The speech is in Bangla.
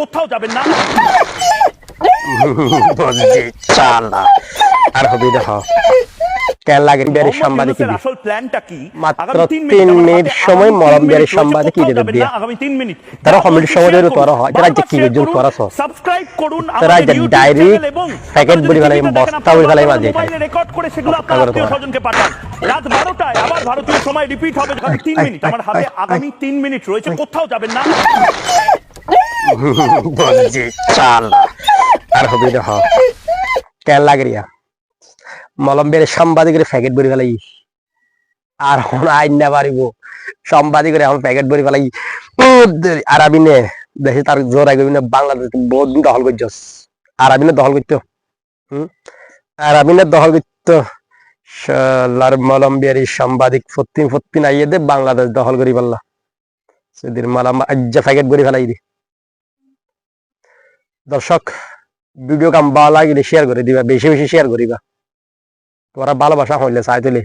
কোথাও যাবেন না। আর হবে দেখ লাগে বিহারের সাংবাদিক আসল প্ল্যানটা কি? মাত্র তিন মিনিট সময় তিন বিহারের সাংবাদিক দেবে আগামী তিন মিনিট। তারা সমাজের হয়, যারা বারবার কি share বিজন করুন, তারা যে বানাই, টিভিতে দেখেন, বস্তা বানাই মাঝে রেকর্ড করে সেগুলো আপনার আত্মীয় স্বজনকে পাঠান। রাত বারোটায় আবার ভারতীয় সময় রিপিট হবে। আগামী মিনিট। আমার হাতে আগামী তিন মিনিট রয়েছে। কোথাও যাবেন না। বুঝছি চালা। আর হবে দেখ কেন লাগে রিয়া মলম বিহারের সাংবাদিকের প্যাকেট বড়ি ফেলাই। আর এখন আইন না এখন প্যাকেট বড়ি ফেলাই। আর আমি নে দেশে তার জোর আগে না বাংলাদেশ বহুত দিন দখল করছস আর আমি না দখল হম? আর আমি না দখল করতো। শালার মলম সাংবাদিক ফত্তিন ফত্তিন আইয়ে দে বাংলাদেশ দখল করি পারলা সেদিন মালাম আজ্জা প্যাকেট বড়ি ফেলাই দি। দর্শক ভিডিও কাম ভালো লাগিলে শেয়ার করে দিবা, বেশি বেশি শেয়ার করিবা। তোমার ভালোবাসা হইলে চাই তুলে।